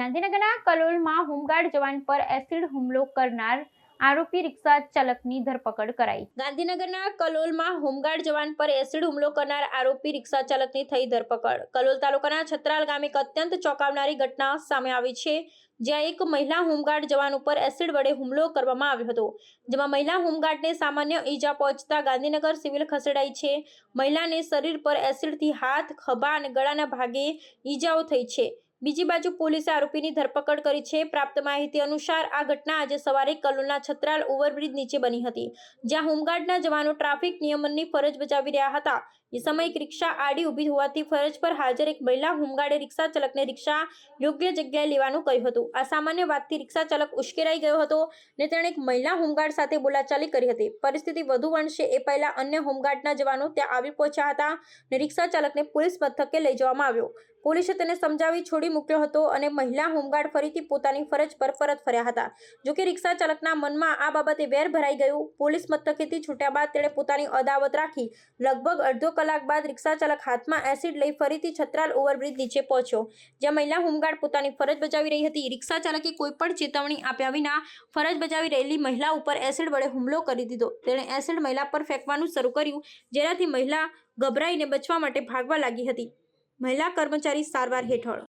ગાંધીનગરના કલોલમાં હોમગાર્ડ જવાન પર એસિડ હુમલો કરનાર આરોપી રિક્ષા ચાલકની ધરપકડ કરાઈ. ગાંધીનગરના કલોલમાં હોમગાર્ડ જવાન પર એસિડ હુમલો કરનાર આરોપી રિક્ષા ચાલકની થઈ ધરપકડ. કલોલ તાલુકાના છત્રાલ ગામે એક અત્યંત ચોંકાવનારી ઘટના સામે આવી છે, જ્યાં એક મહિલા હોમગાર્ડ જવાન ઉપર એસિડ વડે હુમલો કરવામાં આવ્યો હતો. જેમાં મહિલા હોમગાર્ડને સામાન્ય ઈજા પહોંચતા ગાંધીનગર સિવિલ ખસેડાઈ છે. મહિલાને શરીર પર એસિડથી હાથ, ખભા અને ગળાના ભાગે ઈજાઓ થઈ છે. બીજી બાજુ પોલીસે આરોપીની ધરપકડ કરી છે. પ્રાપ્ત માહિતી અનુસાર આ ઘટના આજે સવારે કલોલના છત્રાલ ઓવરબ્રિજ નીચે બની હતી, જ્યાં હોમગાર્ડના જવાનો ટ્રાફિક નિયમનની ફરજ બજાવી રહ્યા હતા. એ સમયે રિક્ષા આડી ઊભી હોવાથી ફરજ પર હાજર એક મહિલા હોમગાર્ડે રિક્ષા ચાલકને રિક્ષા યોગ્ય જગ્યાએ લેવાનું કહ્યું હતું. આ સામાન્ય વાતથી રિક્ષા ચાલક ઉશ્કેરાઈ ગયો હતો ને તેણે એક મહિલા હોમગાર્ડ સાથે બોલાચાલી કરી હતી. પરિસ્થિતિ વધુ વણશે એ પહેલા અન્ય હોમગાર્ડના જવાનો ત્યાં આવી પહોંચ્યા હતા ને રિક્ષા ચાલકને પોલીસ મથકે લઈ જવામાં આવ્યો. પોલીસે તેને સમજાવી છોડી મૂક્યો હતો અને મહિલા હોમગાર્ડ ફરીથી પોતાની ફરજ પર પરત ફર્યા હતા. જોકે રિક્ષા ચાલકના મનમાં આ બાબતે વેર ભરાઈ ગયું. પોલીસ મથકેથી છૂટ્યા બાદ તેણે પોતાની અદાવત રાખી. લગભગ અડધો કલાક બાદ રિક્ષા ચાલક હાથમાં એસિડ લઈ ફરીથી છત્રાલ ઓવરબ્રિજ નીચે પહોંચ્યો. જ્યાં મહિલા હોમગાર્ડ પોતાની ફરજ બજાવી રહી હતી. રિક્ષા ચાલકે કોઈ પણ ચેતવણી આપ્યા વિના ફરજ બજાવી રહેલી મહિલા ઉપર એસિડ વડે હુમલો કરી દીધો. તેણે એસિડ મહિલા પર ફેંકવાનું શરૂ કર્યું, જેનાથી મહિલા ગભરાઈને બચવા માટે ભાગવા લાગી હતી. મહિલા કર્મચારી સારવાર હેઠળ